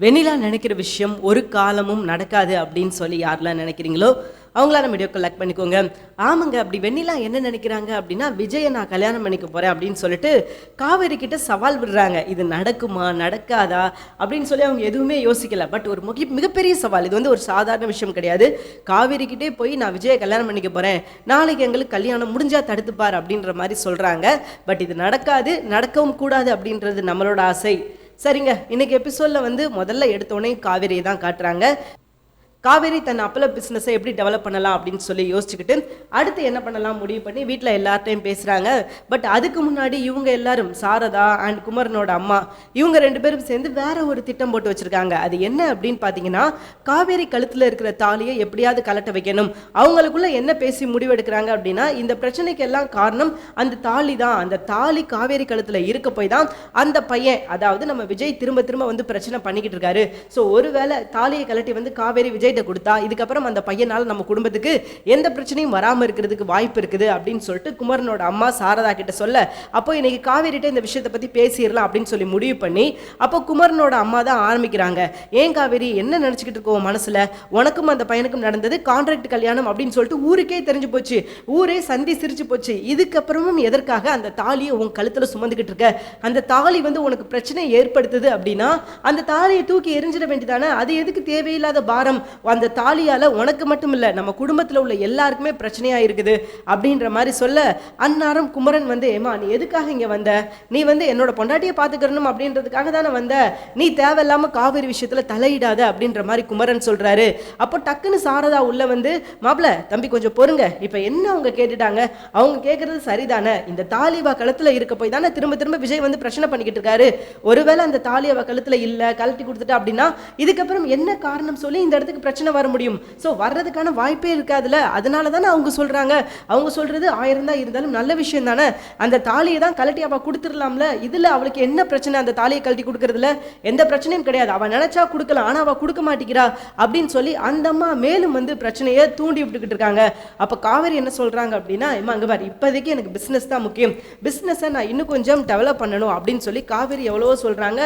வெண்ணிலா நினைக்கிற விஷயம் ஒரு காலமும் நடக்காது அப்படின்னு சொல்லி யாரெல்லாம் நினைக்கிறீங்களோ அவங்களால வீடியோ கலெக்ட் பண்ணிக்கோங்க. ஆமாங்க அப்படி வெண்ணிலா என்ன நினைக்கிறாங்க அப்படின்னா விஜயை நான் கல்யாணம் பண்ணிக்க போகிறேன் அப்படின்னு சொல்லிட்டு காவேரி கிட்ட சவால் விடுறாங்க. இது நடக்குமா நடக்காதா அப்படின்னு சொல்லி அவங்க எதுவுமே யோசிக்கல. பட் ஒரு முக்கிய மிகப்பெரிய சவால். இது வந்து ஒரு சாதாரண விஷயம் கிடையாது. காவேரி கிட்டே போய் நான் விஜயை கல்யாணம் பண்ணிக்க போகிறேன் நாளைக்கு எங்களுக்கு கல்யாணம் முடிஞ்சா தடுத்துப்பார் அப்படின்ற மாதிரி சொல்கிறாங்க பட் இது நடக்காது நடக்கவும் கூடாது அப்படின்றது நம்மளோட ஆசை. சரிங்க இன்னைக்கு எபிசோட்ல வந்து முதல்ல எடுத்தோடனே காவேரியை தான் காட்டுறாங்க. காவேரி தன் அப்பள பிஸ்னஸை எப்படி டெவலப் பண்ணலாம் அப்படின்னு சொல்லி யோசிச்சுக்கிட்டு அடுத்து என்ன பண்ணலாம் முடிவு பண்ணி வீட்டில் எல்லார்ட்டையும் பேசுகிறாங்க பட் அதுக்கு முன்னாடி இவங்க எல்லாரும் சாரதா அண்ட் குமரனோட அம்மா இவங்க ரெண்டு பேரும் சேர்ந்து வேற ஒரு திட்டம் போட்டு வச்சுருக்காங்க. அது என்ன அப்படின்னு பார்த்தீங்கன்னா காவேரி கழுத்தில் இருக்கிற தாலியை எப்படியாவது கலட்ட வைக்கணும். அவங்களுக்குள்ள என்ன பேசி முடிவெடுக்கிறாங்க அப்படின்னா இந்த பிரச்சனைக்கு எல்லாம் காரணம் அந்த தாலி தான். அந்த தாலி காவேரி கழுத்தில் இருக்க போய் தான் அந்த பையன் அதாவது நம்ம விஜய் திரும்ப திரும்ப வந்து பிரச்சனை பண்ணிக்கிட்டு இருக்காரு. ஸோ ஒருவேளை தாலியை கலட்டி வந்து காவேரி விஜய் விஜய்கிட்ட கொடுத்தா இதுக்கப்புறம் அந்த பையனால் நம்ம குடும்பத்துக்கு எந்த பிரச்சனையும் வராமல் இருக்கிறதுக்கு வாய்ப்பு இருக்குது அப்படின்னு சொல்லிட்டு குமரனோட அம்மா சாரதா கிட்ட சொல்ல அப்போ இன்னைக்கு காவேரிட்ட இந்த விஷயத்தை பற்றி பேசிடலாம் அப்படின்னு சொல்லி முடிவு பண்ணி அப்போ குமரனோட அம்மா தான் ஆரம்பிக்கிறாங்க. ஏன் காவேரி என்ன நினச்சிக்கிட்டு இருக்கோம் மனசில்? உனக்கும் அந்த பையனுக்கும் நடந்தது கான்ட்ராக்ட் கல்யாணம் அப்படின்னு சொல்லிட்டு ஊருக்கே தெரிஞ்சு போச்சு. ஊரே சந்தி சிரிச்சு போச்சு. இதுக்கப்புறமும் எதற்காக அந்த தாலியை உன் கழுத்தில் சுமந்துக்கிட்டு இருக்க? அந்த தாலி வந்து உனக்கு பிரச்சனை ஏற்படுத்துது அப்படின்னா அந்த தாலியை தூக்கி எரிஞ்சிட வேண்டியதானே? அது எதுக்கு தேவையில்லாத பாரம்? அந்த தாலியால் உனக்கு மட்டும் இல்லை நம்ம குடும்பத்தில் உள்ள எல்லாருக்குமே பிரச்சனையாக இருக்குது அப்படின்ற மாதிரி சொல்ல அன்னாரம் குமரன் வந்து ஏமா நீ எதுக்காக இங்கே வந்த? நீ வந்து என்னோட பொண்டாட்டியை பார்த்துக்கிறணும் அப்படின்றதுக்காக தானே வந்த? நீ தேவையில்லாமல் காவேரி விஷயத்தில் தலையிடாத அப்படின்ற மாதிரி குமரன் சொல்கிறாரு அப்போ டக்குன்னு சாரதா உள்ள வந்து மாப்ள தம்பி கொஞ்சம் பொறுங்க. இப்போ என்ன அவங்க கேட்டுட்டாங்க? அவங்க கேட்குறது சரிதானே? இந்த தாலி களத்தில் இருக்க போய் தானே திரும்ப திரும்ப விஜய் வந்து பிரச்சனை பண்ணிக்கிட்டு இருக்காரு. ஒருவேளை அந்த தாலி அவ கழுத்தில் இல்லை கழட்டி கொடுத்துட்டா அப்படின்னா இதுக்கப்புறம் என்ன காரணம் சொல்லி இந்த இடத்துக்கு பிரச்சனை வர முடியும். ஸோ வர்றதுக்கான வாய்ப்பே இருக்காதுல்ல அதனால தானே அவங்க சொல்கிறாங்க அவங்க சொல்கிறது ஆயிரம் தான் இருந்தாலும் நல்ல விஷயம் தானே. அந்த தாலியை தான் கழட்டி அவள் கொடுத்துடலாம்ல. இதில் அவளுக்கு என்ன பிரச்சனை? அந்த தாலியை கழட்டி கொடுக்கறதுல எந்த பிரச்சனையும் கிடையாது. அவள் நினச்சா கொடுக்கலாம். ஆனால் அவள் கொடுக்க மாட்டேங்கிறா அப்படின்னு சொல்லி அந்த அம்மா மேலும் வந்து பிரச்சனையை தூண்டி விட்டுக்கிட்டு இருக்காங்க. அப்போ காவேரி என்ன சொல்கிறாங்க அப்படின்னா இம்மா அங்கே பாரு. இப்போதைக்கு எனக்கு பிஸ்னஸ் தான் முக்கியம். பிஸ்னஸை நான் இன்னும் கொஞ்சம் டெவலப் பண்ணணும். அப்படின்னு சொல்லி காவேரி எவ்வளவோ சொல்கிறாங்க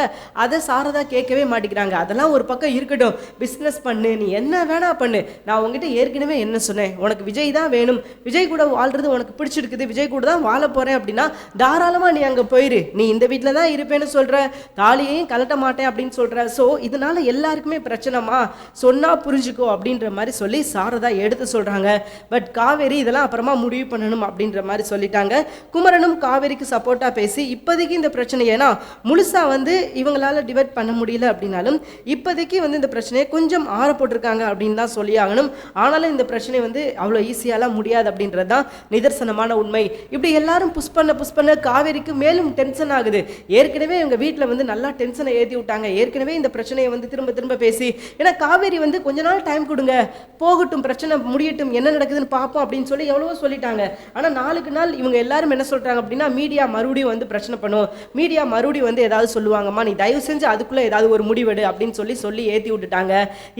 அதை சாரதா கேட்கவே மாட்டேங்கிறாங்க. அதெல்லாம் ஒரு பக்கம் இருக்கட்டும். பிஸ்னஸ் பண்ணு நீ என்ன வேணா பண்ணு. நான் உங்ககிட்ட ஏற்கனவே என்ன சொன்னேன்? உனக்கு விஜய் தான் வேணும். விஜய் கூட வாழ்றது உனக்கு பிடிச்சிருக்குது. விஜய் கூட தான் வாழ போகிறேன் அப்படின்னா தாராளமாக நீ அங்கே போயிரு. நீ இந்த வீட்டில் தான் இருப்பேன்னு சொல்கிற தாலியையும் கலட்ட மாட்டேன் அப்படின்னு சொல்கிற ஸோ இதனால எல்லாருக்குமே பிரச்சனைமா சொன்னால் புரிஞ்சுக்கோ அப்படின்ற மாதிரி சொல்லி சாரதா எடுத்து சொல்கிறாங்க பட் காவேரி இதெல்லாம் அப்புறமா முடிவு பண்ணணும் அப்படின்ற மாதிரி சொல்லிட்டாங்க. குமரனும் காவேரிக்கு சப்போர்ட்டாக பேசி இப்போதைக்கு இந்த பிரச்சனை ஏன்னா முழுசாக வந்து இவங்களால டிவைட் பண்ண முடியல அப்படின்னாலும் இப்போதைக்கு வந்து இந்த பிரச்சனையை கொஞ்சம் ஆற போட்டிருக்காங்க அப்படின்னு தான் சொல்லி ஆகணும். ஆனாலும் இந்த பிரச்சனை வந்து அவ்வளோ ஈஸியாலாம் முடியாது அப்படின்றது தான் நிதர்சனமான உண்மை. இப்படி எல்லாரும் புஷ் பண்ண புஷ் பண்ண காவேரிக்கு மேலும் டென்ஷன் ஆகுது. ஏற்கனவே இவங்க வீட்டில் வந்து நல்லா டென்ஷனை ஏற்றி விட்டாங்க. ஏற்கனவே இந்த பிரச்சனையை வந்து திரும்ப திரும்ப பேசி. ஏன்னா காவேரி வந்து கொஞ்ச நாள் டைம் கொடுங்க. போகட்டும் பிரச்சனை முடியட்டும் என்ன நடக்குதுன்னு பார்ப்போம் அப்படின்னு சொல்லி எவ்வளவோ சொல்லிட்டாங்க. ஆனால் நாளுக்கு நாள் இவங்க எல்லாரும் என்ன சொல்கிறாங்க அப்படின்னா மீடியா மறுபடியும் வந்து பிரச்சனை பண்ணும். மீடியா மறுபடியும் வந்து ஏதாவது சொல்லுவாங்கம்மா. நீ தயவு செஞ்சு அதுக்குள்ளே ஏதாவது ஒரு முடிவெடு அப்படின்னு சொல்லி சொல்லி ஏற்றி விட்டுட்டாங்க.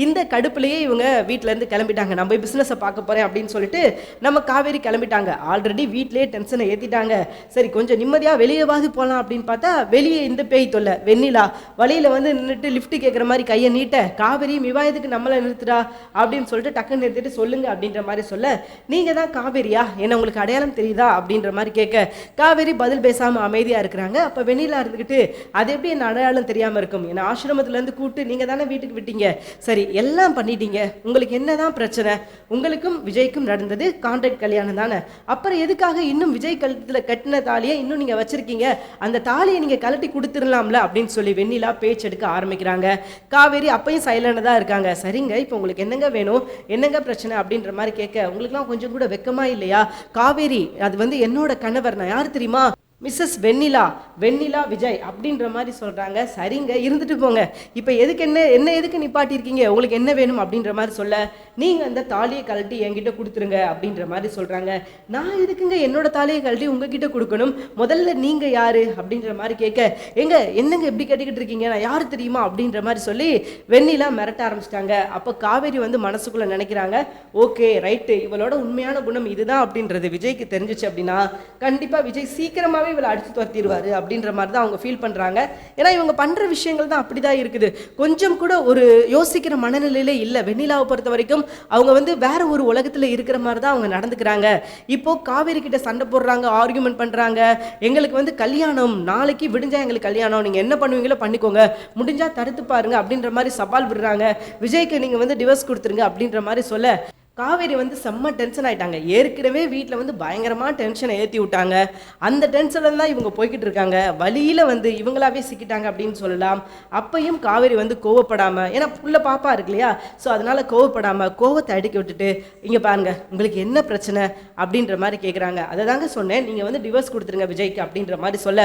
இந்த கடுப்புலேயே இவங்க வீட்டிலேருந்து கிளம்பிட்டாங்க. நம்ம போய் பிஸ்னஸை பார்க்க போகிறேன் அப்படின்னு சொல்லிட்டு நம்ம காவேரி கிளம்பிட்டாங்க. ஆல்ரெடி வீட்டிலேயே டென்ஷனை ஏற்றிட்டாங்க சரி கொஞ்சம் நிம்மதியாக வெளியேவாது போகலாம் அப்படின்னு பார்த்தா வெளியே இந்த பேய் தொல்லை வெண்ணிலா. வழியில் வந்து நின்றுட்டு லிஃப்ட் கேட்குற மாதிரி கையை நீட்ட காவேரி விவாதத்துக்கு நம்மளை நிறுத்துடா அப்படின்னு சொல்லிட்டு டக்குன்னு நிறுத்திட்டு சொல்லுங்க அப்படின்ற மாதிரி சொல்ல நீங்கள் தான் காவேரியா? என்ன உங்களுக்கு அடையாளம் தெரியுதா? அப்படின்ற மாதிரி கேட்க காவேரி பதில் பேசாமல் அமைதியாக இருக்கிறாங்க. அப்போ வெண்ணிலா இருந்துக்கிட்டு அது எப்படி என்ன அடையாளம் தெரியாமல் இருக்கும்? என்ன ஆசிரமத்துலேருந்து கூப்பிட்டு நீங்கள் தானே வீட்டுக்கு விட்டீங்க? சரி எல்லாம் பண்ணிட்டீங்க. உங்களுக்கு என்னதான் பிரச்சனை? உங்களுக்கும் விஜய்க்கும் நடந்தது கான்ட்ராக்ட் கல்யாணம் தானே. அப்புறம் எதுக்காக இன்னும் விஜய் கழுத்தில் கட்டின தாலியை இன்னும் நீங்கள் வச்சிருக்கீங்க? அந்த தாலியை நீங்கள் கழட்டி கொடுத்துடலாம்ல அப்படின்னு சொல்லி வெண்ணிலா பேச்சு எடுக்க ஆரம்பிக்கிறாங்க. காவேரி அப்பையும் சைலண்டாக தான் இருக்காங்க. சரிங்க இப்போ உங்களுக்கு என்னங்க வேணும்? என்னங்க பிரச்சனை அப்படின்ற மாதிரி கேட்க உங்களுக்குலாம் கொஞ்சம் கூட வெக்கமா இல்லையா? காவேரி அது வந்து என்னோட கணவர். நான் யார் தெரியுமா? மிஸ்ஸஸ் வெண்ணிலா வெண்ணிலா விஜய் அப்படின்ற மாதிரி சொல்கிறாங்க சரிங்க இருந்துட்டு போங்க. இப்போ எதுக்கு என்ன என்ன எதுக்கு நிப்பாட்டியிருக்கீங்க? உங்களுக்கு என்ன வேணும் அப்படின்ற மாதிரி சொல்ல நீங்கள் அந்த தாலியை கழட்டி என்கிட்ட கொடுத்துருங்க அப்படின்ற மாதிரி சொல்கிறாங்க நான் எதுக்குங்க என்னோட தாலியை கழட்டி உங்ககிட்ட கொடுக்கணும்? முதல்ல நீங்கள் யார்? அப்படின்ற மாதிரி கேட்க எங்க என்னங்க இப்படி கேட்டுக்கிட்டு இருக்கீங்க? நான் யார் தெரியுமா? அப்படின்ற மாதிரி சொல்லி வெண்ணிலா மிரட்ட ஆரம்பிச்சிட்டாங்க. அப்போ காவேரி வந்து மனசுக்குள்ளே நினைக்கிறாங்க ஓகே ரைட்டு. இவளோட உண்மையான குணம் இதுதான் அப்படின்றது விஜய்க்கு தெரிஞ்சிச்சு அப்படின்னா கண்டிப்பாக விஜய் சீக்கிரமாகவே நிஜமாவே இவளை அடித்து துரத்திடுவார் அப்படின்ற மாதிரி தான் அவங்க ஃபீல் பண்றாங்க. ஏன்னா இவங்க பண்ற விஷயங்கள் தான் அப்படிதான் இருக்குது. கொஞ்சம் கூட ஒரு யோசிக்கிற மனநிலையிலே இல்லை. வெண்ணிலாவை பொறுத்த வரைக்கும் அவங்க வந்து வேற ஒரு உலகத்துல இருக்கிற மாதிரி தான் அவங்க நடந்துக்கிறாங்க. இப்போ காவேரி கிட்ட சண்டை போடுறாங்க ஆர்கியூமெண்ட் பண்றாங்க. எங்களுக்கு வந்து கல்யாணம் நாளைக்கு விடிஞ்சால் எங்களுக்கு கல்யாணம். நீங்கள் என்ன பண்ணுவீங்களோ பண்ணிக்கோங்க. முடிஞ்சால் தடுத்து பாருங்க அப்படின்ற மாதிரி சவால் விடுறாங்க. விஜய்க்கு நீங்கள் வந்து டிவர்ஸ் கொடுத்துருங்க அப்படின்ற மாதிரி சொல்ல காவேரி வந்து செம்ம டென்ஷன் ஆயிட்டாங்க. ஏற்கனவே வீட்டில் வந்து பயங்கரமாக டென்ஷனை ஏற்றி விட்டாங்க. அந்த டென்ஷனில் தான் இவங்க போய்கிட்டு இருக்காங்க. வழியில் வந்து இவங்களாவே சிக்கிட்டாங்க அப்படின்னு சொல்லலாம். அப்பையும் காவேரி வந்து கோவப்படாமல் ஏன்னா புள்ள பாப்பா இருக்கு இல்லையா? ஸோ அதனால் கோவப்படாமல் கோவத்தை அடுக்கி விட்டுட்டு இங்கே பாருங்க உங்களுக்கு என்ன பிரச்சனை அப்படின்ற மாதிரி கேட்குறாங்க அதை தாங்க சொன்னேன். நீங்கள் வந்து டிவோர்ஸ் கொடுத்துருங்க விஜய்க்கு அப்படின்ற மாதிரி சொல்ல.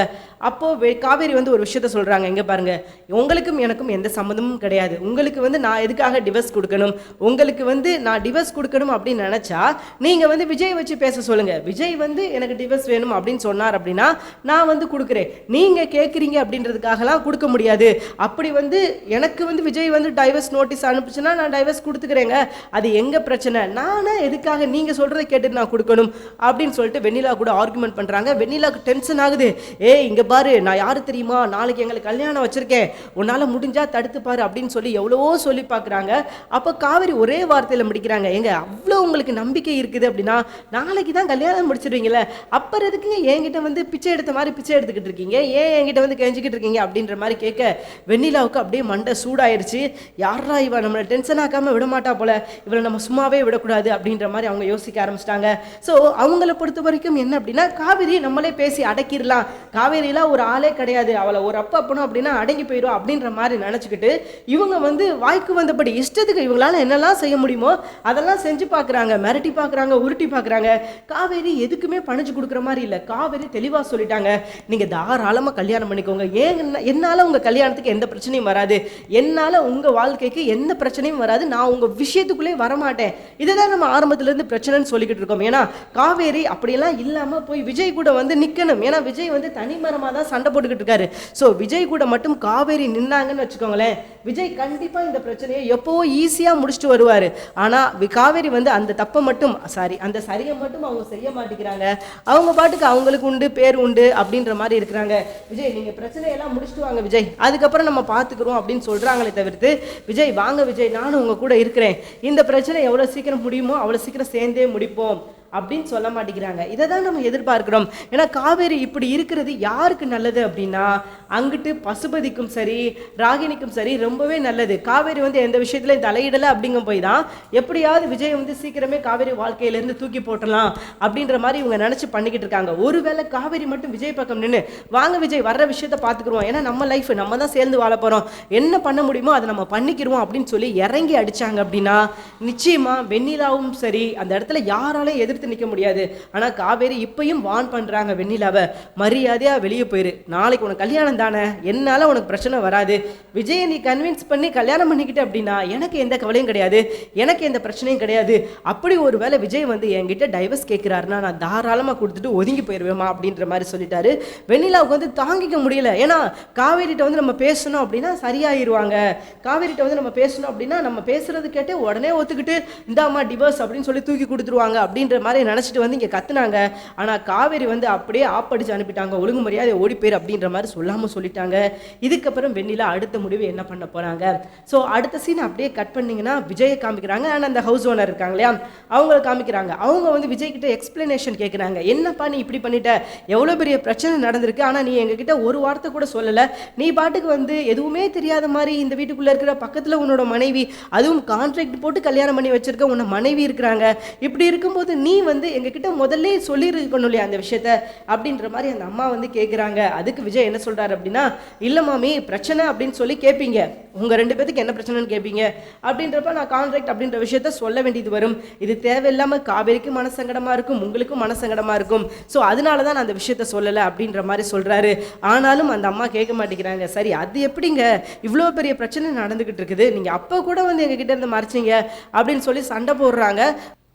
அப்போது காவேரி வந்து ஒரு விஷயத்த சொல்கிறாங்க இங்கே பாருங்க உங்களுக்கும் எனக்கும் எந்த சம்மந்தமும் கிடையாது. உங்களுக்கு வந்து நான் எதுக்காக டிவோர்ஸ் கொடுக்கணும்? உங்களுக்கு வந்து நான் டிவோர்ஸ் கொடுக்கணும் அப்படின்னு நினச்சா நீங்கள் வந்து விஜய் வச்சு பேச சொல்லுங்கள் விஜய் வந்து எனக்கு டிவர்ஸ் வேணும் அப்படின்னு சொன்னார் அப்படின்னா நான் வந்து கொடுக்குறேன். நீங்கள் கேட்குறீங்க அப்படின்றதுக்காகலாம் கொடுக்க முடியாது. அப்படி வந்து எனக்கு வந்து விஜய் வந்து டைவர்ஸ் நோட்டீஸ் அனுப்பிச்சுன்னா நான் டைவர்ஸ் கொடுத்துக்கிறேங்க. அது எங்கள் பிரச்சனை? நானே எதுக்காக நீங்கள் சொல்கிறத கேட்டுட்டு நான் கொடுக்கணும்? அப்படின்னு சொல்லிட்டு வெண்ணிலா கூட ஆர்குமெண்ட் பண்ணுறாங்க வெண்ணிலாவுக்கு டென்ஷன் ஆகுது. ஏய் இங்கே பாரு நான் யார் தெரியுமா? நாளைக்கு எங்களுக்கு கல்யாணம் வச்சுருக்கேன். உன்னால் முடிஞ்சால் தடுத்து பாரு அப்படின்னு சொல்லி எவ்வளவோ சொல்லி பார்க்குறாங்க. அப்போ காவேரி ஒரே வார்த்தையில் முடிக்கிறாங்க. ஏங்க அவ்வளோ உங்களுக்கு நம்பிக்கை இருக்குது அப்படின்னா நாளைக்கு தான் கல்யாணம் முடிச்சிடுவீங்களே அப்புறம் எதுக்குங்க என்கிட்ட வந்து பிச்சை எடுத்த மாதிரி பிச்சை எடுத்துக்கிட்டு இருக்கீங்க? ஏன் என்கிட்ட வந்து கெஞ்சிக்கிட்டு இருக்கீங்க? அப்படின்ற மாதிரி கேட்க வெண்ணிலாவுக்கு அப்படியே மண்டை சூடாயிருச்சு. யாரா இவ? நம்மளை டென்ஷன் ஆக்காம விட மாட்டா போல. இவளை நம்ம சும்மாவே விடக்கூடாது அப்படின்ற மாதிரி அவங்க யோசிக்க ஆரம்பிச்சிட்டாங்க. ஸோ அவங்கள பொறுத்த வரைக்கும் என்ன அப்படின்னா காவேரி நம்மளே பேசி அடக்கிடலாம். காவேரியெலாம் ஒரு ஆளே கிடையாது. அவளை ஒரு அப்பா அப்பனும் அப்படின்னா அடங்கி போயிடும் அப்படின்ற மாதிரி நினச்சிக்கிட்டு இவங்க வந்து வாய்க்கு வந்தபடி இஷ்டத்துக்கு இவங்களால என்னெல்லாம் செய்ய முடியுமோ அதெல்லாம் செஞ்சு பார்க்குறாங்க மிரட்டி பார்க்குறாங்க உருட்டி பார்க்குறாங்க. காவேரி எதுக்குமே பணிஞ்சு கொடுக்குற மாதிரி இல்லை. காவேரி தெளிவாக சொல்லிட்டாங்க. நீங்கள் தாராளமாக கல்யாணம் பண்ணிக்கோங்க. ஏன் என்ன- உங்கள் கல்யாணத்துக்கு எந்த பிரச்சனையும் வராது. என்னால் உங்கள் வாழ்க்கைக்கு எந்த பிரச்சனையும் வராது. நான் உங்கள் விஷயத்துக்குள்ளே வரமாட்டேன். இதுதான் நம்ம ஆரம்பத்துலேருந்து பிரச்சனைன்னு சொல்லிக்கிட்டு இருக்கோம். ஏன்னா காவேரி அப்படியெல்லாம் இல்லாமல் போய் விஜய் கூட வந்து நிற்கணும் ஏன்னா விஜய் வந்து தனிமரமாக தான் சண்டை போட்டுக்கிட்டு இருக்காரு. ஸோ விஜய் கூட மட்டும் காவேரி நின்னாங்கன்னு வச்சுக்கோங்களேன். விஜய் கண்டிப்பாக இந்த பிரச்சனையை எப்போவோ ஈஸியாக முடிச்சுட்டு வருவார். ஆனால் காவேரி வந்து அந்த தப்பை மட்டும் சாரி அந்த சரியை மட்டும் அவங்க செய்ய மாட்டேங்கிறாங்க. அவங்க பாட்டுக்கு அவங்களுக்கு உண்டு பேர் உண்டு அப்படின்ற மாதிரி இருக்கிறாங்க. விஜய் நீங்கள் பிரச்சனையெல்லாம் முடிச்சுட்டு வாங்க விஜய். அதுக்கப்புறம் நம்ம பார்த்துக்குறோம் அப்படின்னு சொல்கிறாங்களே தவிர்த்து விஜய் வாங்க விஜய் நானும் உங்கள் கூட இருக்கிறேன். இந்த பிரச்சனை எவ்வளோ சீக்கிரம் முடியுமோ அவ்வளோ சீக்கிரம் சேர்ந்தே முடிப்போம். அப்படின்னு சொல்ல மாட்டேங்கிறாங்க. இதை தான் நம்ம எதிர்பார்க்கிறோம். ஏன்னா காவேரி இப்படி இருக்கிறது யாருக்கு நல்லது அப்படின்னா அங்கிட்டு பசுபதிக்கும் சரி ராகினிக்கும் சரி ரொம்பவே நல்லது. காவேரி வந்து எந்த விஷயத்துலையும் தலையிடலை அப்படிங்கும் போய் தான் எப்படியாவது விஜய் வந்து சீக்கிரமே காவேரி வாழ்க்கையிலேருந்து தூக்கி போட்டலாம் அப்படின்ற மாதிரி இவங்க நினச்சி பண்ணிக்கிட்டு இருக்காங்க. ஒருவேளை காவேரி மட்டும் விஜய் பக்கம் நின்று வாங்க விஜய் வர்ற விஷயத்த பார்த்துக்குருவோம். ஏன்னா நம்ம லைஃப் நம்ம தான் சேர்ந்து வாழ போகிறோம் என்ன பண்ண முடியுமோ அதை நம்ம பண்ணிக்கிறோம் அப்படின்னு சொல்லி இறங்கி அடிச்சாங்க அப்படின்னா நிச்சயமாக வெண்ணிலாவும் சரி அந்த இடத்துல யாராலையும் எதிர்த்து நிற்க முடியாது. ஆனால் காவேரி இப்பையும் வான் பண்ணுறாங்க வெண்ணிலாவை. மரியாதையாக வெளியே போயிரு. நாளைக்கு உனக்கு கல்யாணம் தானே? என்னால் உனக்கு பிரச்சனை வராது. விஜயை நீ கன்வின்ஸ் பண்ணி கல்யாணம் பண்ணிக்கிட்ட அப்படின்னா எனக்கு எந்த கவலையும் கிடையாது. எனக்கு எந்த பிரச்சனையும் கிடையாது. அப்படி ஒரு வேளை விஜய் வந்து என்கிட்ட டைவர்ஸ் கேட்குறாருன்னா நான் தாராளமாக கொடுத்துட்டு ஒதுங்கி போயிடுவேமா அப்படின்ற மாதிரி சொல்லிட்டாரு. வெண்ணிலாவுக்கு வந்து தாங்கிக்க முடியல. ஏன்னா காவேரிட்ட வந்து நம்ம பேசணும் அப்படின்னா சரியாயிருவாங்க. காவேரிட்ட வந்து நம்ம பேசணும் அப்படின்னா நம்ம பேசுறது கேட்டு உடனே ஒத்துக்கிட்டு இந்தாம்மா டிவர்ஸ் அப்படின்னு சொல்லி தூக்கி கொடுத்துருவாங்க அப்படின்ற மாதிரி நினச்சிட்டு வந்து இங்கே கத்துனாங்க. ஆனால் காவேரி வந்து அப்படியே ஆப்படிச்சு அனுப்பிட்டாங்க. ஒழுங்கு மரியாதை ஓடி போயிரு அப்படின்ற மாதிரி சொல்லாமல் சொல்லிட்டாங்க. இதுக்கப்புறம் வெண்ணிலா அடுத்த முடிவு என்ன பண்ண போகிறாங்க ஸோ அடுத்த சீன் அப்படியே கட் பண்ணீங்கன்னா விஜயை காமிக்கிறாங்க. ஆனால் அந்த ஹவுஸ் ஓனர் இருக்காங்க இல்லையா? அவங்கள காமிக்கிறாங்க. அவங்க வந்து விஜய் கிட்ட எக்ஸ்பிளனேஷன் கேட்குறாங்க என்னப்பா நீ இப்படி பண்ணிட்ட? எவ்வளோ பெரிய பிரச்சனை நடந்திருக்கு. ஆனால் நீ எங்ககிட்ட ஒரு வார்த்தை கூட சொல்லலை. நீ பாட்டுக்கு வந்து எதுவுமே தெரியாத மாதிரி இந்த வீட்டுக்குள்ளே இருக்கிற பக்கத்தில் உன்னோட மனைவி அதுவும் கான்ட்ராக்ட் போட்டு கல்யாணம் பண்ணி வச்சிருக்க உன்னை மனைவி இருக்கிறாங்க. இப்படி இருக்கும்போது நீ வந்து எங்ககிட்ட முதல்ல சொல்லியிருக்கணும் இல்லையா அந்த விஷயத்த அப்படின்ற மாதிரி அந்த அம்மா வந்து கேட்குறாங்க அதுக்கு விஜய் என்ன சொல்றாரு அப்படின்னா இல்லை மாமி பிரச்சனை அப்படின்னு சொல்லி கேட்பீங்க உங்கள் ரெண்டு பேத்துக்கு என்ன பிரச்சனைன்னு கேட்பீங்க அப்படின்றப்ப நான் கான்ட்ராக்ட் அப்படின்ற விஷயத்த சொல்ல வேண்டியது வரும். இது தேவையில்லாமல் காவேரிக்கும் மனசங்கடமாக இருக்கும் உங்களுக்கும் மனசங்கடமாக இருக்கும். ஸோ அதனால தான் நான் அந்த விஷயத்த சொல்லலை அப்படின்ற மாதிரி சொல்கிறாரு ஆனாலும் அந்த அம்மா கேட்க மாட்டேங்கிறாங்க. சரி அது எப்படிங்க? இவ்வளோ பெரிய பிரச்சனை நடந்துக்கிட்டு இருக்குது. நீங்கள் அப்போ கூட வந்து எங்ககிட்ட இருந்து மறைச்சிங்க. அப்படின்னு சொல்லி சண்டை போடுறாங்க.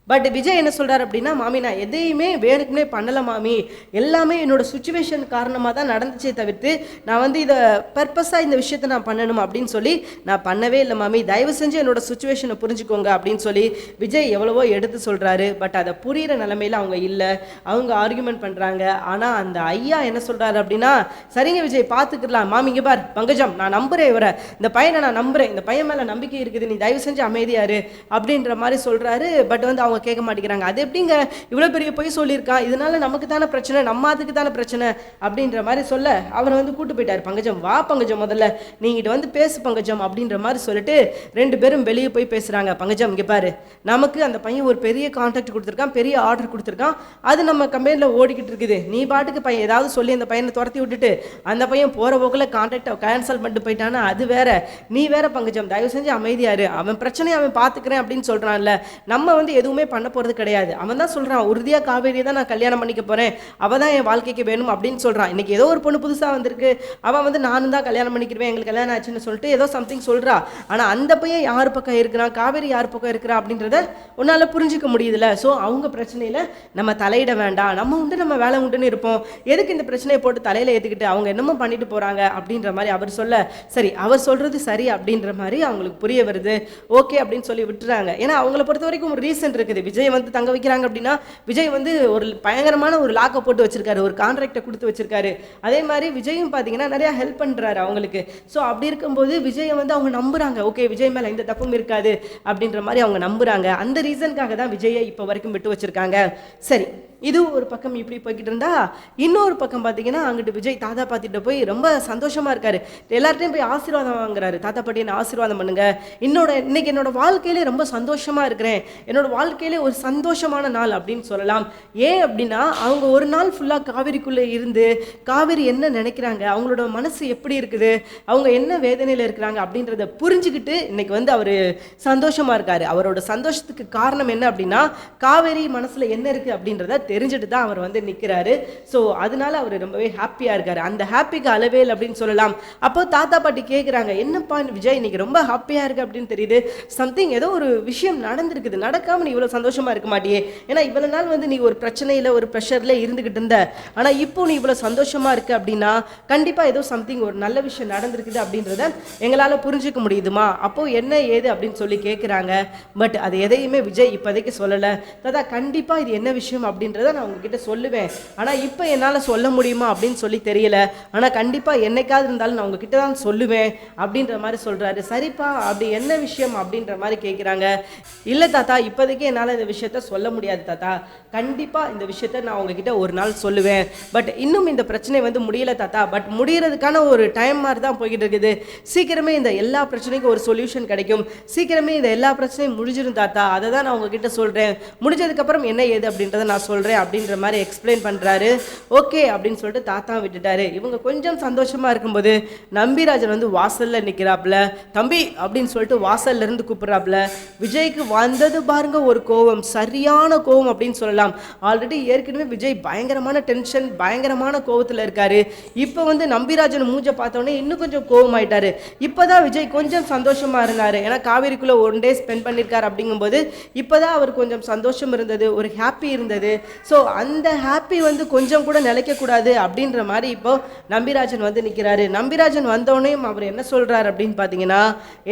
பட் விஜய் என்ன சொல்கிறார் அப்படின்னா மாமி நான் எதையுமே வேணுக்குனே பண்ணலை மாமி. எல்லாமே என்னோடய சுச்சுவேஷன் காரணமாக தான் நடந்துச்சே தவிர்த்து நான் வந்து இதை பர்பஸாக இந்த விஷயத்தை நான் பண்ணணும் அப்படின்னு சொல்லி நான் பண்ணவே இல்லை மாமி. தயவு செஞ்சு என்னோடய சுச்சுவேஷனை புரிஞ்சுக்கோங்க அப்படின்னு சொல்லி விஜய் எவ்வளவோ எடுத்து சொல்கிறாரு பட் அதை புரிகிற நிலமையில அவங்க இல்லை. அவங்க ஆர்குமெண்ட் பண்ணுறாங்க ஆனால் அந்த ஐயா என்ன சொல்கிறாரு அப்படின்னா சரிங்க விஜய் பார்த்துக்கலாம் மாமிங்க பார். பங்கஜம் நான் நம்புகிறேன் இவரை. இந்த பையனை நான் நம்புறேன். இந்த பையன் மேலே நம்பிக்கை இருக்குது. நீ தயவு செஞ்சு அமைதியாரு அப்படின்ற மாதிரி சொல்கிறாரு பட் வந்து அவங்க கேட்க மாட்டேங்கிறாங்க. அது எப்படிங்க இவ்வளோ பெரிய பொய் சொல்லியிருக்கான் இதனால நமக்கு தானே பிரச்சனை நம்ம அதுக்கு தானே பிரச்சனை அப்படின்ற மாதிரி சொல்ல அவரை வந்து கூட்டு போயிட்டார். பங்கஜம் வா பங்கஜம் முதல்ல. நீங்கிட்ட வந்து பேசு பங்கஜம் அப்படின்ற மாதிரி சொல்லிட்டு ரெண்டு பேரும் வெளியே போய் பேசுறாங்க. பங்கஜம் இங்கே பாரு. நமக்கு அந்த பையன் ஒரு பெரிய கான்ட்ராக்ட் கொடுத்துருக்கான் பெரிய ஆர்டர் கொடுத்துருக்கான். அது நம்ம கம்பெனியில் ஓடிக்கிட்டு இருக்குது. நீ பாட்டுக்கு பையன் ஏதாவது சொல்லி அந்த பையனை துரத்தி விட்டுட்டு அந்த பையன் போகிற போக்கில் கான்ட்ராக்டை கேன்சல் பண்ணிட்டு போயிட்டானா அது வேற. நீ வேற பங்கஜம் தயவு செஞ்சு அமைதியாரு அவன் பிரச்சனையை அவன் பார்த்துக்கிறேன் அப்படின்னு சொல்கிறான்ல நம்ம வந்து எதுவுமே பண்ண போகிறது கிடையாது. அவன் தான் சொல்கிறான் உறுதியாக காவேரி தான் நான் கல்யாணம் பண்ணிக்க போகிறேன் அவள் தான் என் வாழ்க்கைக்கு வேணும் அப்படின்னு சொல்கிறான் இன்னைக்கு ஏதோ ஒரு பொண்ணு புதுசாக வந்திருக்கு. அவன் வந்து நானும் தான் கல்யாணம் பண்ணிக்கிறேன் எங்களுக்கு கல்யாணம் ஆச்சுன்னு சொல்லிட்டு ஏதோ சம்திங் சொல்கிறா ஆனால் அந்த பையன் யார் பக்கம் இருக்கிறான்? காவேரி யார் பக்கம் இருக்கிறா அப்படின்றத உன்னால் புரிஞ்சிக்க முடியுதுல. ஸோ அவங்க பிரச்சனையில் நம்ம தலையிட வேண்டாம். நம்ம உண்டு நம்ம வேலை உண்டுன்னு இருப்போம். எதுக்கு இந்த பிரச்சனையை போட்டு தலையில் ஏற்றுக்கிட்டு அவங்க என்னமோ பண்ணிட்டு போகிறாங்க அப்படின்ற மாதிரி அவர் சொல்ல சரி அவர் சொல்கிறது சரி அப்படின்ற மாதிரி அவங்களுக்கு புரிய வருது. ஓகே அப்படின்னு சொல்லி விட்டுறாங்க. ஏன்னா அவங்கள பொறுத்த வரைக்கும் ஒரு ரீசன் இருக்குது விஜய் வந்து தங்க வைக்கிறாங்க அப்படின்னா விஜய் வந்து ஒரு பயங்கரமான ஒரு லாக்கை போட்டு வச்சிருக்காரு. ஒரு கான்ட்ராக்டை கொடுத்து வச்சிருக்காரு. அதே மாதிரி விஜயும் பார்த்தீங்கன்னா நிறையா ஹெல்ப் பண்ணுறாரு அவங்களுக்கு. ஸோ அப்படி இருக்கும்போது விஜயை வந்து அவங்க நம்புறாங்க. ஓகே விஜய் மேலே எந்த தப்பும் இருக்காது அப்படின்ற மாதிரி அவங்க நம்புறாங்க. அந்த ரீசனுக்காக தான் விஜயை இப்போ வரைக்கும் விட்டு வச்சிருக்காங்க. சரி. இது ஒரு பக்கம் இப்படி போய்கிட்டு இருந்தா இன்னொரு பக்கம் பார்த்தீங்கன்னா அங்கிட்டு விஜய் தாத்தா பாத்திட்ட போய் ரொம்ப சந்தோஷமா இருக்காரு. எல்லார்ட்டையும் போய் ஆசீர்வாதம் வாங்குறாரு. தாத்தா பாட்டி என்ன ஆசீர்வாதம் பண்ணுங்க. என்னோட இன்னைக்கு என்னோட வாழ்க்கையிலே ரொம்ப சந்தோஷமா இருக்கிறேன். என்னோட வாழ்க்கையிலே ஒரு சந்தோஷமான நாள் அப்படின்னு சொல்லலாம். ஏன் அப்படின்னா அவங்க ஒரு நாள் ஃபுல்லாக காவிரிக்குள்ளே இருந்து காவிரி என்ன நினைக்கிறாங்க அவங்களோட மனசு எப்படி இருக்குது அவங்க என்ன வேதனையில் இருக்கிறாங்க அப்படின்றத புரிஞ்சுக்கிட்டு இன்னைக்கு வந்து அவர் சந்தோஷமா இருக்காரு. அவரோட சந்தோஷத்துக்கு காரணம் என்ன அப்படின்னா காவேரி மனசுல என்ன இருக்கு அப்படின்றத தெரிஞ்சுட்டு தான் அவர் வந்து நிற்கிறாரு ஸோ அதனால அவர் ரொம்பவே ஹாப்பியாக இருக்கார். அந்த ஹாப்பிக்கு அளவே இல்லை அப்படின்னு சொல்லலாம். அப்போ தாத்தா பாட்டி கேட்குறாங்க என்னப்பா விஜய் இன்னைக்கு ரொம்ப ஹாப்பியாக இருக்கு? அப்படின்னு தெரியுது. சம்திங் ஏதோ ஒரு விஷயம் நடந்திருக்குது. நடக்காமல் நீ இவ்வளோ சந்தோஷமாக இருக்க மாட்டியே. ஏன்னா இவ்வளோ நாள் வந்து நீ ஒரு பிரச்சனையில் ஒரு ப்ரெஷரில் இருந்துக்கிட்டு இருந்த. ஆனால் இப்போ நீ இவ்வளோ சந்தோஷமாக இருக்கு அப்படின்னா கண்டிப்பாக ஏதோ சம்திங் ஒரு நல்ல விஷயம் நடந்திருக்குது அப்படின்றத எங்களால் புரிஞ்சுக்க முடியுதுமா? அப்போ என்ன ஏது அப்படின்னு சொல்லி கேட்குறாங்க பட் அது எதையுமே விஜய் இப்போதைக்கு சொல்லலை. தாத்தா கண்டிப்பாக இது என்ன விஷயம் அப்படின்றத நான் உங்ககிட்ட சொல்லுவேன். ஆனால் இப்போ என்னால் சொல்ல முடியுமா அப்படின்னு சொல்லி தெரியல. ஆனால் கண்டிப்பாக என்னைக்காவது இருந்தாலும் நான் உங்ககிட்ட தான் சொல்லுவேன் அப்படின்ற மாதிரி சொல்கிறாரு சரிப்பா அப்படி என்ன விஷயம் அப்படின்ற மாதிரி கேட்குறாங்க இல்லை தாத்தா இப்போதைக்கு என்னால் இந்த விஷயத்த சொல்ல முடியாது தாத்தா. கண்டிப்பாக இந்த விஷயத்த நான் உங்ககிட்ட ஒரு நாள் சொல்லுவேன். பட் இன்னும் இந்த பிரச்சனை வந்து முடியல தாத்தா. பட் முடிகிறதுக்கான ஒரு டைம் மாதிரி தான் போய்கிட்டு இருக்குது. சீக்கிரமே இந்த எல்லா பிரச்சனைக்கும் ஒரு சொல்யூஷன் கிடைக்கும். சீக்கிரமே இந்த எல்லா பிரச்சனையும் முடிஞ்சிரும் தாத்தா. அதை தான் நான் உங்ககிட்ட சொல்கிறேன் முடிஞ்சதுக்கப்புறம் என்ன ஏது அப்படின்றத நான் சொல்கிறேன் அப்படின்ற மாதிரி எக்ஸ்பிளைன் பண்ணுறாரு ஓகே அப்படின்னு சொல்லிட்டு தாத்தா விட்டுட்டாரு. இவங்க கொஞ்சம் சந்தோஷமாக இருக்கும்போது நம்பிராஜன் வந்து வாசலில் நிற்கிறாப்புல தம்பி அப்படின்னு சொல்லிட்டு வாசல்ல இருந்து கூப்பிட்றாப்புல. விஜய்க்கு வந்தது பாருங்க ஒரு கோவம். சரியான கோவம் அப்படின்னு சொல்லலாம். ஆல்ரெடி ஏற்கனவே விஜய் பயங்கரமான டென்ஷன் பயங்கரமான கோவத்தில் இருக்காரு. இப்போ வந்து நம்பிராஜன் மூஞ்சை பார்த்தோன்னே இன்னும் கொஞ்சம் கோவம் ஆயிட்டாரு இப்போதான் விஜய் கொஞ்சம் சந்தோஷமாக இருந்தார். ஏன்னா காவேரிக்குள்ளே ஒன் டே ஸ்பெண்ட் பண்ணியிருக்காரு அப்படிங்கும்போது இப்போதான் அவர் கொஞ்சம் சந்தோஷம் இருந்தது ஒரு ஹாப்பி இருந்தது. ஸோ அந்த ஹாப்பி வந்து கொஞ்சம் கூட நிலைக்கக்கூடாது அப்படின்ற மாதிரி இப்போ நம்பிராஜன் வந்து நிற்கிறாரு நம்பிராஜன் வந்தோடனே அவர் என்ன சொல்கிறார் அப்படின்னு பார்த்தீங்கன்னா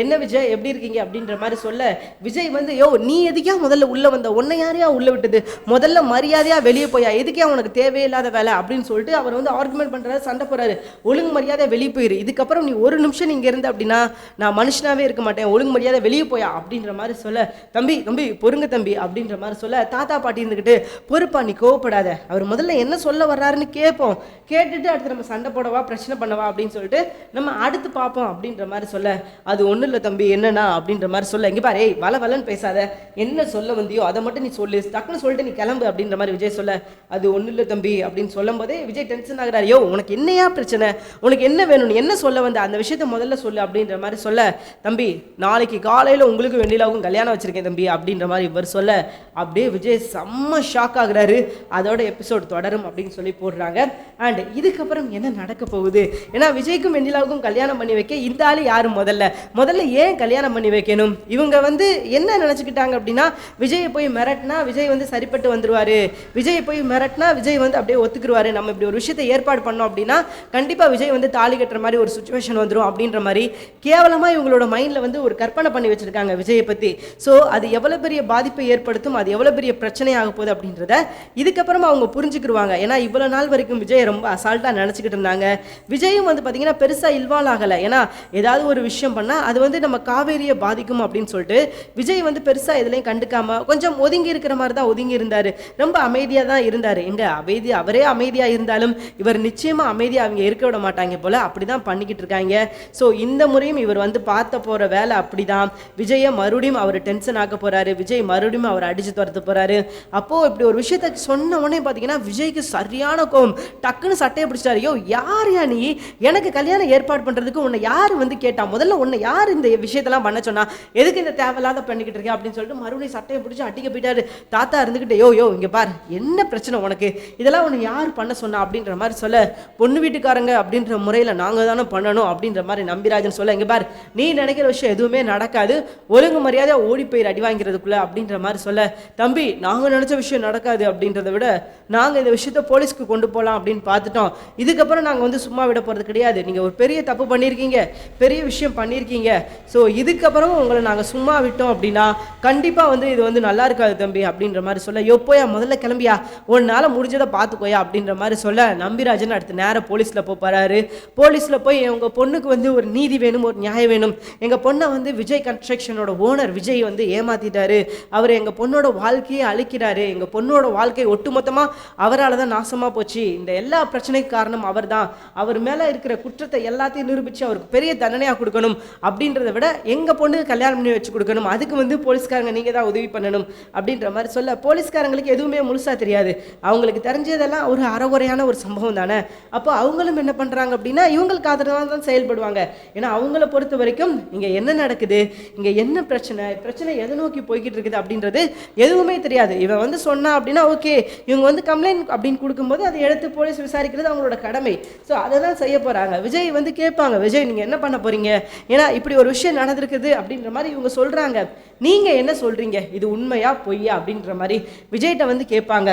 என்ன விஜய் எப்படி இருக்கீங்க? அப்படின்ற மாதிரி சொல்ல விஜய் வந்து யோ நீ எதுக்கே முதல்ல உள்ளே வந்த? உன்னை யாரையா உள்ளே விட்டது? முதல்ல மரியாதையாக வெளியே போயா எதுக்கே உனக்கு தேவையில்லாத வேலை? அப்படின்னு சொல்லிட்டு அவர் வந்து ஆர்குமெண்ட் பண்ணுறாரு சண்டை போகிறாரு ஒழுங்கு மரியாதை வெளியே போயிரு. இதுக்கப்புறம் நீ ஒரு நிமிஷம் நீங்கள் இருந்த அப்படின்னா நான் மனுஷனாகவே இருக்க மாட்டேன். ஒழுங்கு மரியாதை வெளியே போயா? அப்படின்ற மாதிரி சொல்ல தம்பி தம்பி பொறுங்க தம்பி அப்படின்ற மாதிரி சொல்ல தாத்தா பாட்டி இருந்துக்கிட்டு பொறுப்பா நீ கோவப்படாத. அவர் முதல்ல என்ன சொல்ல வர்றாருன்னு கேட்போம். கேட்டுட்டு அடுத்து நம்ம சண்டை போடவா பிரச்சனை பண்ணவா அப்படின்னு சொல்லிட்டு நம்ம அடுத்து பார்ப்போம் அப்படின்ற மாதிரி சொல்ல. அது ஒன்றும் இல்லை தம்பி என்னன்னா அப்படின்ற மாதிரி சொல்ல. இங்கே பாரு ஏய் வள வலன்னு பேசாத. என்ன சொல்ல வந்தியோ அதை மட்டும் நீ சொல்லு. டக்குன்னு சொல்லிட்டு நீ கிளம்பு அப்படின்ற மாதிரி விஜய் சொல்ல. அது ஒன்றும் இல்லை தம்பி அப்படின்னு சொல்லும் போதே விஜய் டென்ஷன் ஆகிறார். யோ உனக்கு என்னையா பிரச்சனை? உனக்கு என்ன வேணும்? என்ன சொல்ல வந்த? அந்த விஷயத்த முதல்ல சொல்லு அப்படின்ற மாதிரி சொல்ல. தம்பி நாளைக்கு காலையில் உங்களுக்கு வெண்ணிலாவுக்கும் கல்யாணம் வச்சிருக்கேன் தம்பி அப்படின்ற மாதிரி இவர் சொல்ல. அப்படியே விஜய் செம்ம ஷாக் ஆகிறார். தொடரு அதோட எபிசோட் தொடரும் அப்படின்னு சொல்லி போடுறாங்க. அண்ட் இதுக்கப்புறம் என்ன நடக்க போகுது? ஏன்னா விஜய்க்கும் வெண்ணிலாவுக்கும் கல்யாணம் பண்ணி வைக்க இந்த ஆள் யாரும் முதல்ல? முதல்ல ஏன் கல்யாணம் பண்ணி வைக்கணும்? இவங்க வந்து என்ன நினச்சிக்கிட்டாங்க அப்படின்னா விஜயை போய் மிரட்டினா விஜய் வந்து சரிப்பட்டு வந்துடுவாரு விஜயை போய் மிரட்டினா விஜய் வந்து அப்படியே ஒத்துக்குருவாரு. நம்ம இப்படி ஒரு விஷயத்தை ஏற்பாடு பண்ணோம் அப்படின்னா கண்டிப்பாக விஜய் வந்து தாலி கட்டுற மாதிரி ஒரு சுச்சுவேஷன் வந்துடும் அப்படின்ற மாதிரி கேவலமாக இவங்களோட மைண்டில் வந்து ஒரு கற்பனை பண்ணி வச்சுருக்காங்க விஜயை பற்றி ஸோ அது எவ்வளோ பெரிய பாதிப்பை ஏற்படுத்தும் அது எவ்வளோ பெரிய பிரச்சனையாக போகுது அப்படின்றத இதுக்கப்புறமா அவங்க புரிஞ்சுக்கிருவாங்க. ஏன்னா இவ்வளோ நாள் வரைக்கும் விஜய் ரொம்ப அசால்ட்டாக நினச்சிக்கிட்டு இருந்தாங்க. விஜயும் வந்து பார்த்திங்கன்னா பெருசாக இல்வால் ஆகலை. ஏன்னா ஏதாவது ஒரு விஷயம் பண்ணால் அது வந்து நம்ம காவேரியை பாதிக்கும் அப்படின்னு சொல்லிட்டு விஜய் வந்து பெருசாக எதுலையும் கண்டுக்காம கொஞ்சம் ஒதுங்கி இருக்கிற மாதிரி தான் ஒதுங்கி இருந்தார். ரொம்ப அமைதியாக தான் இருந்தார். எங்க அமைதி அவரே அமைதியாக இருந்தாலும் இவர் நிச்சயமாக அமைதியாக அவங்க இருக்க விட மாட்டாங்க போல. அப்படி தான் பண்ணிக்கிட்டு இருக்காங்க. ஸோ இந்த முறையும் இவர் வந்து பார்த்த போகிற வேலை அப்படி தான் விஜயை மறுபடியும் அவர் டென்ஷன் ஆக்க போகிறாரு விஜய் மறுபடியும் அவர் அடிச்சு துரத்து போகிறாரு அப்போது இப்படி ஒரு விஷயம் விஷயத்த சொன்ன உடனே பார்த்தீங்கன்னா விஜய்க்கு சரியான கோவம் டக்குன்னு சட்டையை பிடிச்சாரு யோ யார் யா நீ? எனக்கு கல்யாணம் ஏற்பாடு பண்ணுறதுக்கு உன்னை யார் வந்து கேட்டா? முதல்ல உன்னை யார் இந்த விஷயத்தெல்லாம் பண்ண சொன்னா? எதுக்கு இந்த தேவையில்லாத பண்ணிக்கிட்டு இருக்கேன் அப்படின்னு சொல்லிட்டு மறுபடியும் சட்டையை பிடிச்சி அட்டிக்க போயிட்டாரு. தாத்தா இருந்துக்கிட்டே யோ யோ இங்கே பார். என்ன பிரச்சனை உனக்கு? இதெல்லாம் உன்னை யார் பண்ண சொன்னா? அப்படின்ற மாதிரி சொல்ல பொண்ணு வீட்டுக்காரங்க அப்படின்ற முறையில் நாங்கள் தானே பண்ணணும் அப்படின்ற மாதிரி நம்பிராஜன் சொல்ல இங்கே பார். நீ நினைக்கிற விஷயம் எதுவுமே நடக்காது. ஒழுங்கு மரியாதையாக ஓடி போயிடு அடி வாங்கிறதுக்குள்ள அப்படின்ற மாதிரி சொல்ல தம்பி நாங்கள் நினச்ச விஷயம் நடக்காது அப்படின்றத விட நாங்கள் இந்த விஷயத்த போலீஸ்க்கு கொண்டு போகலாம் அப்படின்னு பார்த்துட்டோம். இதுக்கப்புறம் நாங்கள் வந்து சும்மா விட போகிறது கிடையாது. நீங்கள் ஒரு பெரிய தப்பு பண்ணியிருக்கீங்க பெரிய விஷயம் பண்ணியிருக்கீங்க ஸோ இதுக்கப்புறம் உங்களை நாங்கள் சும்மா விட்டோம் அப்படின்னா கண்டிப்பாக வந்து இது வந்து நல்லா இருக்காது தம்பி அப்படின்ற மாதிரி சொல்ல எப்போயா முதல்ல கிளம்பியா? உன்னால் முடிஞ்சதை பார்த்துக்கோயா? அப்படின்ற மாதிரி சொல்ல நம்பிராஜன் அடுத்து நேராக போலீஸில் போகிறாரு போலீஸில் போய் உங்கள் பொண்ணுக்கு வந்து ஒரு நீதி வேணும் ஒரு நியாயம் வேணும். எங்கள் பொண்ணை வந்து விஜய் கன்ஸ்ட்ரக்ஷனோட ஓனர் விஜய் வந்து ஏமாத்திட்டாரு. அவர் எங்கள் பொண்ணோட வாழ்க்கையை அழிக்கிறாரு. எங்கள் பொண்ணோட வாழ்க்கை ஒட்டுமொத்தமாக அவரால் தான் நாசமாக போச்சு. இந்த எல்லா பிரச்சனைக்கு காரணம் அவர் தான் அவர் மேலே இருக்கிற குற்றத்தை எல்லாத்தையும் நிரூபித்து அவருக்கு பெரிய தண்டனையாக கொடுக்கணும் அப்படின்றத விட எங்கள் பொண்ணுக்கு கல்யாணம் பண்ணி வச்சு கொடுக்கணும் அதுக்கு வந்து போலீஸ்காரங்க நீங்கள் தான் உதவி பண்ணணும் அப்படின்ற மாதிரி சொல்ல போலீஸ்காரங்களுக்கு எதுவுமே முழுசாக தெரியாது. அவங்களுக்கு தெரிஞ்சதெல்லாம் ஒரு அறகுறையான ஒரு சம்பவம் தானே. அப்போ அவங்களும் என்ன பண்ணுறாங்க அப்படின்னா இவங்களுக்கு ஆதரவாக தான் செயல்படுவாங்க. ஏன்னா அவங்கள பொறுத்த வரைக்கும் இங்கே என்ன நடக்குது இங்கே என்ன பிரச்சனை பிரச்சனை எதை நோக்கி போய்கிட்டு இருக்குது அப்படின்றது எதுவுமே தெரியாது. இவன் வந்து சொன்னா அப்படின்னா ஓகே இவங்க வந்து கம்ப்ளைண்ட் அப்படின்னு கொடுக்கும்போது அதை எடுத்து போலீஸ் விசாரிக்கிறது அவங்களோட கடமை. ஸோ அதை தான் செய்ய போகிறாங்க விஜய் வந்து கேட்பாங்க விஜய் நீங்கள் என்ன பண்ண போகிறீங்க ஏன்னா இப்படி ஒரு விஷயம் நடந்திருக்குது அப்படின்ற மாதிரி இவங்க சொல்கிறாங்க நீங்கள் என்ன சொல்கிறீங்க இது உண்மையா பொய்யா அப்படின்ற மாதிரி விஜய்கிட்ட வந்து கேட்பாங்க.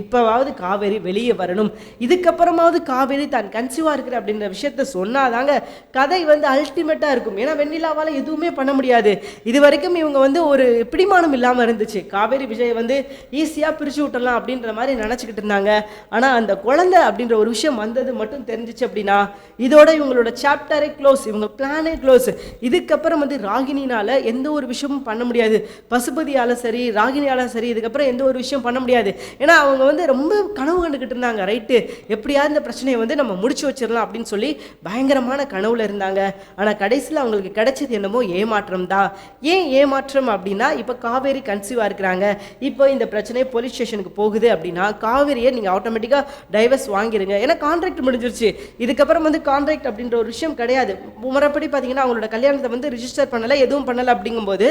இப்போவாவது காவேரி வெளியே வரணும். இதுக்கப்புறமாவது காவேரி தான் கன்சீவாக இருக்கிற அப்படின்ற விஷயத்த சொன்னாதாங்க கதை வந்து அல்டிமேட்டாக இருக்கும். ஏன்னா வெண்ணிலாவால் எதுவுமே பண்ண முடியாது. இது வரைக்கும் இவங்க வந்து ஒரு பிடிமானம் இல்லாமல் இருந்துச்சு. காவேரி விஜய் வந்து ஈஸியாக பிரித்து விட்டலாம் அப்படின்ற மாதிரி நினச்சிக்கிட்டு இருந்தாங்க. ஆனால் அந்த குழந்தை அப்படின்ற ஒரு விஷயம் வந்தது மட்டும் தெரிஞ்சிச்சு அப்படின்னா இதோட இவங்களோட சாப்டரே க்ளோஸ் இவங்க பிளானே க்ளோஸ் இதுக்கப்புறம் வந்து ராகினினால் எந்த ஒரு விஷயமும் பண்ண முடியாது. பசுபதியால் சரி ராகினியால் சரி இதுக்கப்புறம் எந்த ஒரு விஷயம் பண்ண முடியாது. ஏன்னா அவங்க அவங்க வந்து ரொம்ப கனவு கண்டுக்கிட்டு இருந்தாங்க ரைட்டு எப்படியாவது இந்த பிரச்சனையை வந்து நம்ம முடிச்சு வச்சிடலாம் அப்படின்னு சொல்லி பயங்கரமான கனவுல இருந்தாங்க. ஆனால் கடைசியில் அவங்களுக்கு கிடைச்சது என்னமோ ஏமாற்றம் தான். ஏன் ஏமாற்றம் அப்படின்னா இப்போ காவேரி கன்சீவாக இருக்கிறாங்க. இப்போ இந்த பிரச்சனை போலீஸ் ஸ்டேஷனுக்கு போகுது அப்படின்னா காவேரியை நீங்கள் ஆட்டோமேட்டிக்காக டைவர்ஸ் வாங்கிருங்க. ஏன்னா கான்ட்ராக்ட் முடிஞ்சிருச்சு. இதுக்கப்புறம் வந்து கான்ட்ராக்ட் அப்படின்ற ஒரு விஷயம் கிடையாது. முறைப்படி பார்த்தீங்கன்னா அவங்களோட கல்யாணத்தை வந்து ரிஜிஸ்டர் பண்ணலை எதுவும் பண்ணலை அப்படிங்கும்போது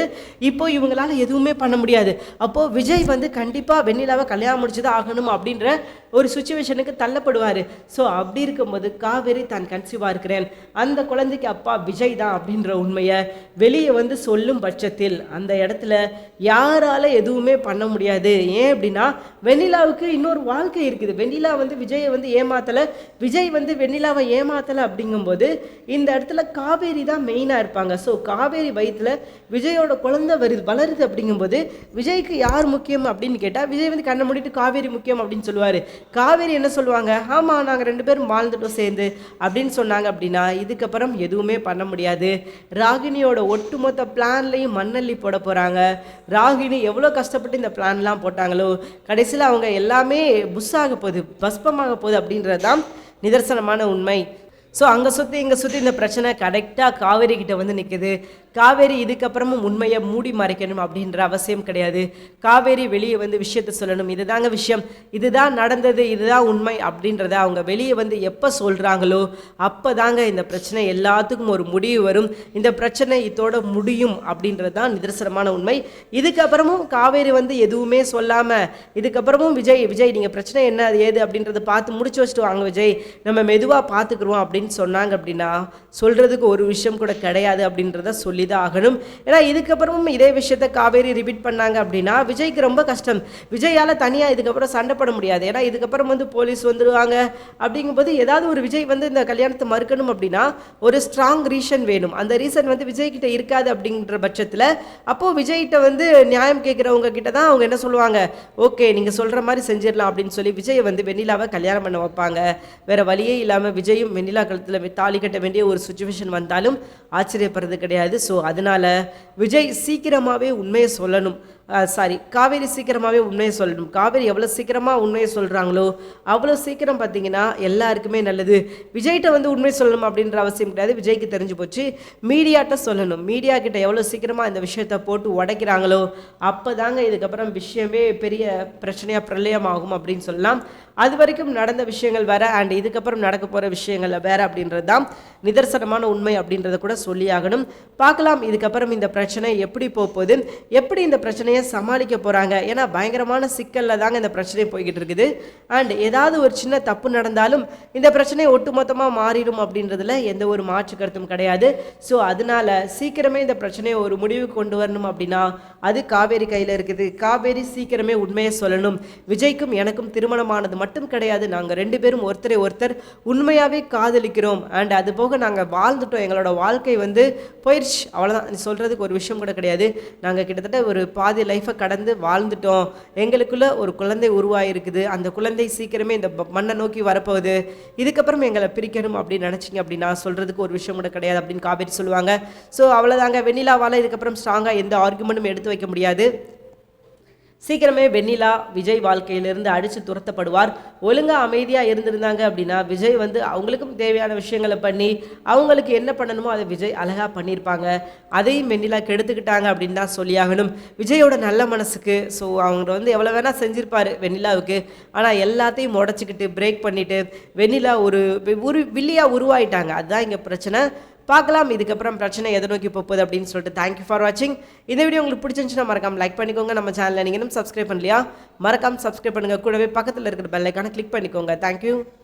இப்போ இவங்களால எதுவுமே பண்ண முடியாது. அப்போது விஜய் வந்து கண்டிப்பாக வெண்ணிலாவை கல்யாணம் முடிச்சுதான் ஆகணும் அப்படின்ற ஒரு சுச்சுவேஷனுக்கு தள்ளப்படுவார். ஸோ அப்படி இருக்கும்போது காவேரி தான் கன்சீவாக இருக்கிறேன். அந்த குழந்தைக்கு அப்பா விஜய் தான் அப்படின்ற உண்மையை வெளியே வந்து சொல்லும் பட்சத்தில் அந்த இடத்துல யாரால எதுவுமே பண்ண முடியாது. ஏன் அப்படின்னா வெண்ணிலாவுக்கு இன்னொரு வாழ்க்கை இருக்குது. வெண்ணிலா வந்து விஜயை வந்து ஏமாத்தலை. விஜய் வந்து வெண்ணிலாவை ஏமாத்தலை அப்படிங்கும்போது இந்த இடத்துல காவேரி தான் மெயினாக இருப்பாங்க. ஸோ காவேரி வயிற்றில் விஜயோட குழந்தை வருது வளருது அப்படிங்கும்போது விஜய்க்கு யார் முக்கியம் அப்படின்னு கேட்டால் விஜய் வந்து கண்ணை மூடிட்டு காவேரி முக்கியம் அப்படின்னு சொல்லுவார். காவேரி என்ன சொல்லுவாங்க? ஆமாம் நாங்கள் ரெண்டு பேரும் வாழ்ந்துட்டோம் சேர்ந்து அப்படின்னு சொன்னாங்க அப்படின்னா இதுக்கப்புறம் எதுவுமே பண்ண முடியாது. ராகினியோட ஒட்டுமொத்த பிளான்லையும் மண்ணள்ளி போட போகிறாங்க ராகினி எவ்வளோ கஷ்டப்பட்டு இந்த பிளான்லாம் போட்டாங்களோ கடைசியில் அவங்க எல்லாமே புஷ் ஆக போகுது பஸ்பமாக போகுது அப்படின்றது தான் நிதர்சனமான உண்மை. ஸோ அங்கே சுற்றி இங்கே சுற்றி இந்த பிரச்சனை கரெக்டாக காவேரி கிட்ட வந்து நிற்குது காவேரி இதுக்கப்புறமும் உண்மையை மூடி மறைக்கணும் அப்படின்ற அவசியம் கிடையாது. காவேரி வெளியே வந்து விஷயத்த சொல்லணும். இதுதாங்க விஷயம். இதுதான் நடந்தது இதுதான் உண்மை அப்படின்றத அவங்க வெளியே வந்து எப்போ சொல்கிறாங்களோ அப்போ தாங்க இந்த பிரச்சனை எல்லாத்துக்கும் ஒரு முடிவு வரும். இந்த பிரச்சனை இதோட முடியும் அப்படின்றது தான் நிதர்சனமான உண்மை. இதுக்கப்புறமும் காவேரி வந்து எதுவுமே சொல்லாமல் இதுக்கப்புறமும் விஜய் விஜய் நீங்கள் பிரச்சனை என்ன அது ஏது அப்படின்றத பார்த்து முடிச்சு வச்சுட்டு வாங்க விஜய். நம்ம மெதுவாக பார்த்துக்குருவோம் அப்படின்னு சொன்னாங்க அப்படின்னா சொல்கிறதுக்கு ஒரு விஷயம் கூட கிடையாது அப்படின்றத சொல்லி தான் ஆகணும். ஏன்னா இதுக்கப்புறமும் இதே விஷயத்த காவேரி ரிப்பீட் பண்ணாங்க அப்படின்னா விஜய்க்கு ரொம்ப கஷ்டம். விஜயால் தனியாக இதுக்கப்புறம் சண்டை முடியாது. ஏன்னா இதுக்கப்புறம் வந்து போலீஸ் வந்துடுவாங்க அப்படிங்கும்போது ஏதாவது ஒரு விஜய் வந்து இந்த கல்யாணத்தை மறுக்கணும் அப்படின்னா ஒரு ஸ்ட்ராங் ரீசன் வேணும். அந்த ரீசன் வந்து விஜய் கிட்ட இருக்காது அப்படின்ற பட்சத்தில் அப்போது விஜய்கிட்ட வந்து நியாயம் கேட்குறவங்க கிட்ட தான் அவங்க என்ன சொல்லுவாங்க? ஓகே நீங்கள் சொல்கிற மாதிரி செஞ்சிடலாம் அப்படின்னு சொல்லி விஜயை வந்து வெண்ணிலாவை கல்யாணம் பண்ண வைப்பாங்க. வேறு வழியே இல்லாமல் விஜயும் வெண்ணிலா கழுத்தில் தாலி கட்ட வேண்டிய ஒரு சுச்சுவேஷன் வந்தாலும் ஆச்சரியப்படுறது கிடையாது. ஸோ அதனால விஜய் சீக்கிரமாகவே உண்மையை சொல்லணும். சாரி காவேரி சீக்கிரமாகவே உண்மையை சொல்லணும். காவேரி எவ்வளோ சீக்கிரமாக உண்மையை சொல்கிறாங்களோ அவ்வளோ சீக்கிரம் பார்த்தீங்கன்னா எல்லாருக்குமே நல்லது. விஜய்கிட்ட வந்து உண்மை சொல்லணும் அப்படின்ற அவசியம் கிடையாது. விஜய்க்கு தெரிஞ்சு போச்சு. மீடியாட்ட சொல்லணும். மீடியா கிட்ட எவ்வளோ சீக்கிரமாக இந்த விஷயத்தை போட்டு உடைக்கிறாங்களோ அப்போ தாங்க இதுக்கப்புறம் விஷயமே பெரிய பிரச்சனையாக பிரளயமாகும் அப்படின்னு சொல்லலாம். அது வரைக்கும் நடந்த விஷயங்கள் வேற அண்ட் இதுக்கப்புறம் நடக்க போகிற விஷயங்கள் வேற அப்படின்றது தான் நிதர்சனமான உண்மை அப்படின்றத கூட சொல்லியாகணும். பார்க்கலாம் இதுக்கப்புறம் இந்த பிரச்சனை எப்படி போகுது? எப்படி இந்த பிரச்சனையை சமாளிக்க போகிறாங்க ஏன்னா பயங்கரமான சிக்கலில் தாங்க இந்த பிரச்சனை போய்கிட்டு இருக்குது. அண்ட் ஏதாவது ஒரு சின்ன தப்பு நடந்தாலும் இந்த பிரச்சனை ஒட்டுமொத்தமாக மாறிடும் அப்படின்றதுல எந்த ஒரு மாற்று கருத்தும் கிடையாது. ஸோ அதனால சீக்கிரமே இந்த பிரச்சனையை ஒரு முடிவுக்கு கொண்டு வரணும் அப்படின்னா அது காவேரி கையில் இருக்குது. காவேரி சீக்கிரமே உண்மையை சொல்லணும். விஜய்க்கும் எனக்கும் திருமணமானது மட்டும் கிடையாது. நாங்கள் ரெண்டு பேரும் ஒருத்தரை ஒருத்தர் உண்மையாகவே காதலிக்கிறோம். அண்ட் அது போக நாங்கள் வாழ்ந்துட்டோம். எங்களோட வாழ்க்கை வந்து போயிடுச்சு அவ்வளோதான் சொல்கிறதுக்கு ஒரு விஷயம் கூட கிடையாது. நாங்கள் கிட்டத்தட்ட ஒரு பாதி லைஃப்பை கடந்து வாழ்ந்துட்டோம். எங்களுக்குள்ள ஒரு குழந்தை உருவாயிருக்குது. அந்த குழந்தை சீக்கிரமே இந்த மண்ணை நோக்கி வரப்போகுது. இதுக்கப்புறம் எங்களை பிரிக்கணும் அப்படின்னு நினச்சிங்க அப்படின்னா சொல்கிறதுக்கு ஒரு விஷயம் கூட கிடையாது அப்படின்னு காவேரி சொல்லுவாங்க. ஸோ அவ்வளோதாங்க வெண்ணிலாவால் இதுக்கப்புறம் ஸ்ட்ராங்காக எந்த ஆர்குமெண்ட்டும் எடுத்து வைக்க முடியாது. சீக்கிரமே வெண்ணிலா விஜய் வாழ்க்கையிலிருந்து அடித்து துரத்தப்படுவார். ஒழுங்காக அமைதியாக இருந்திருந்தாங்க அப்படின்னா விஜய் வந்து அவங்களுக்கும் தேவையான விஷயங்களை பண்ணி அவங்களுக்கு என்ன பண்ணணுமோ அதை விஜய் அழகாக பண்ணியிருப்பாங்க. அதையும் வெண்ணிலா கெடுத்துக்கிட்டாங்க அப்படின்னு தான் சொல்லியாகணும். விஜயோட நல்ல மனசுக்கு ஸோ அவங்க வந்து எவ்வளோ வேணால் செஞ்சுருப்பார் வெண்ணிலாவுக்கு. ஆனால் எல்லாத்தையும் உடச்சிக்கிட்டு பிரேக் பண்ணிவிட்டு வெண்ணிலா ஒரு ஒரு வில்லியாக உருவாயிட்டாங்க. அதுதான் இங்கே பிரச்சனை. பார்க்கலாம். இதுக்கப்புறம் பிரச்சனை எதை நோக்கி போகுது அப்படின்னு சொல்லிட்டு தேங்க்யூ ஃபார் வாட்சிங் இந்த வீடியோ உங்களுக்கு பிடிச்சிருந்துச்சுன்னா மறக்காம லைக் பண்ணிக்கோங்க. நம்ம சேனலில் நீங்கள் இன்னும் சப்ஸ்கிரைப் பண்ணலையா? மறக்காம சப்ஸ்கிரைப் பண்ணுங்கள் கூடவே பக்கத்தில் இருக்கிற பெல்லைக்கான கிளிக் பண்ணிக்கோங்க. தேங்க்யூ